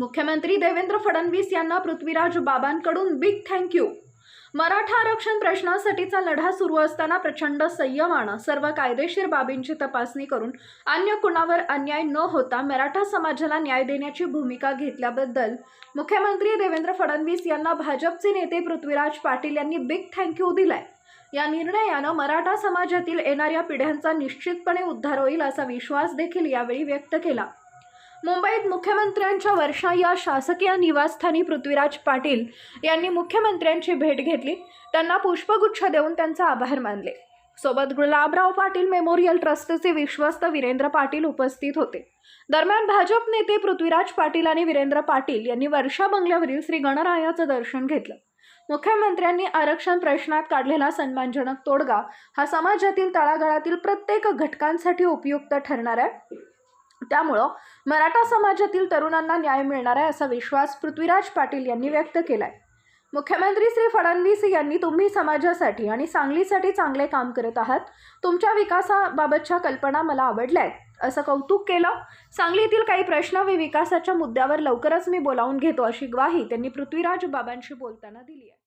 मुख्यमंत्री देवेंद्र फडणवीस यांना पृथ्वीराज बाबांकडून बिग थँक्यू मराठा आरक्षण प्रश्नासाठीचा लढा सुरू असताना प्रचंड संयमानं सर्व कायदेशीर बाबींची तपासणी करून अन्य कुणावर अन्याय न होता मराठा समाजाला न्याय देण्याची भूमिका घेतल्याबद्दल मुख्यमंत्री देवेंद्र फडणवीस यांना भाजपचे नेते पृथ्वीराज पाटील यांनी बिग थँक्यू दिलाय. या निर्णयानं मराठा समाजातील येणाऱ्या पिढ्यांचा निश्चितपणे उद्धार होईल असा विश्वास देखील यावेळी व्यक्त केला. मुंबईत मुख्यमंत्र्यांच्या वर्षा या शासकीय निवासस्थानी पृथ्वीराज पाटील यांनी मुख्यमंत्र्यांची भेट घेतली. त्यांना पुष्पगुच्छ देऊन त्यांचा आभार मानले. सोबत गुलाबराव पाटील मेमोरियल ट्रस्टचे विश्वस्त वीरेंद्र पाटील उपस्थित होते. दरम्यान भाजप नेते पृथ्वीराज पाटील आणि वीरेंद्र पाटील यांनी वर्षा बंगल्यावरील श्री गणरायाचं दर्शन घेतलं. मुख्यमंत्र्यांनी आरक्षण प्रश्नात काढलेला सन्मानजनक तोडगा हा समाजातील तळागाळातील प्रत्येक घटकांसाठी उपयुक्त ठरणार आहे. त्यामुळं मराठा समाजातील तरुणांना न्याय मिळणार आहे असा विश्वास पृथ्वीराज पाटील यांनी व्यक्त केला आहे मुख्यमंत्री श्री फडणवीस यांनी तुम्ही समाजासाठी आणि सांगलीसाठी चांगले काम करत आहात. तुमच्या विकासाबाबतच्या कल्पना मला आवडल्या आहेत असं कौतुक केलं. सांगलीतील काही प्रश्न व विकासाच्या मुद्द्यावर लवकरच मी बोलावून घेतो अशी ग्वाही त्यांनी पृथ्वीराज बाबांशी बोलताना दिली आहे.